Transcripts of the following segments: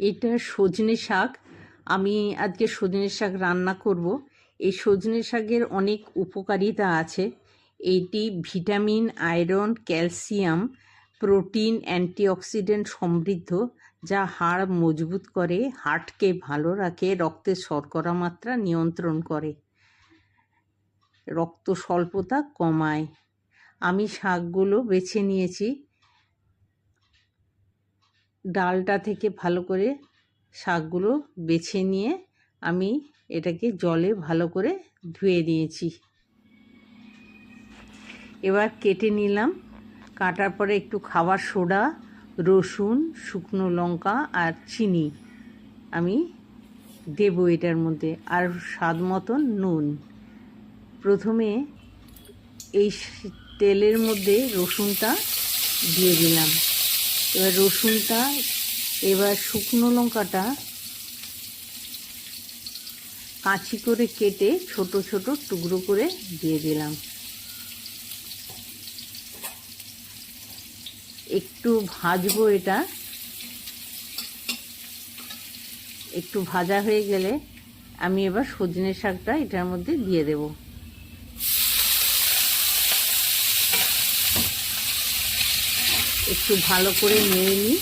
এটা সজনে শাক। আমি আজকে সজনে শাক রান্না করব। এই সজনে শাকের অনেক উপকারিতা আছে। এটি vitamin, iron, calcium, protein, antioxidant সমৃদ্ধ, যা হাড় মজবুত করে হার্টকে ভালো রাখে রক্তের শর্করা মাত্রা নিয়ন্ত্রণ করে। রক্ত স্বল্পতা কমায়। আমি শাকগুলো বেছে নিয়েছি। ডালটা থেকে ভালো করে শাকগুলো বেছে নিয়ে আমি এটাকে জলে ভালো করে ধুয়ে নিয়েছি। এবার কেটে নিলাম। কাটার পরে একটু খাবার সোডা, রসুন, শুকনো লঙ্কা আর চিনি আমি দেবো এটার মধ্যে আর স্বাদ মতন নুন। প্রথমে এই তেলের মধ্যে রসুনটা দিয়ে দিলাম। এবার রসুনটা, এবার শুকনো লঙ্কাটা কাঁচি করে কেটে ছোট ছোট টুকরো করে দিয়ে দিলাম। একটু ভাজবো এটা। একটু ভাজা হয়ে গেলে আমি এবার সজনে শাকটা এটার মধ্যে দিয়ে দেব। একটু ভালো করে নেড়ে নিই।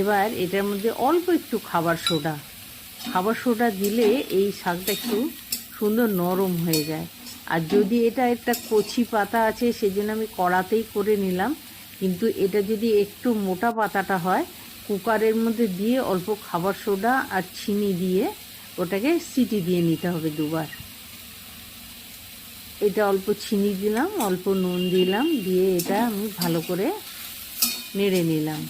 এবার এটার মধ্যে অল্প একটু খাবার সোডা। খাবার সোডা দিলে এই শাকটা একটু সুন্দর নরম হয়ে যায়। আর যদি এটা একটা কচি পাতা আছে, সেজন্য আমি কড়াতেই করে নিলাম। কিন্তু এটা যদি একটু মোটা পাতাটা হয়, কুকারের মধ্যে দিয়ে অল্প খাবার সোডা আর চিনি দিয়ে ওটাকে সিটি দিয়ে নিতে হবে দুবার। এটা অল্প চিনি দিলাম, অল্প নুন দিলাম, দিয়ে এটা আমি ভালো করে নেড়ে নিলাম।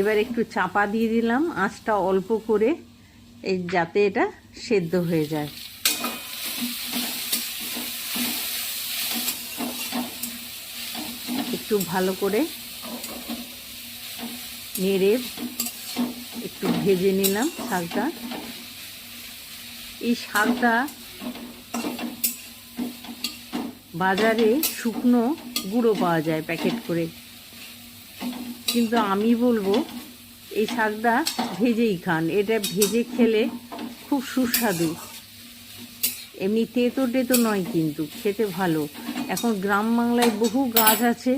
এবার একটু চাপা দিয়ে দিলাম, আঁচটা অল্প করে, এই যাতে এটা সেদ্ধ হয়ে যায়। একটু ভালো করে নেড়ে একটু ভেজে নিলাম শাকটা। এই শাকটা বাজারে শুকনো গুঁড়ো পাওয়া যায় প্যাকেট করে। কিন্তু আমি বলব, এই শাকটা ভেজেই খান। এটা ভেজে খেলে খুব সুস্বাদু। এমনি তেতো টেতো নয় কিন্তু, খেতে ভালো। এখন গ্রাম বাংলায় বহু গাছ আছে,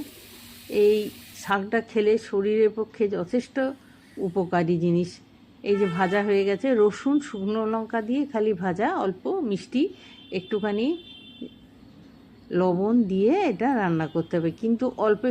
এই শাকটা খেলে শরীরের পক্ষে যথেষ্ট উপকারী জিনিস। এই যে ভাজা হয়ে গেছে, রসুন, শুকনো লঙ্কা দিয়ে খালি ভাজা, অল্প মিষ্টি, একটুখানি লবণ দিয়ে এটা রান্না করতে হবে। কিন্তু অল্প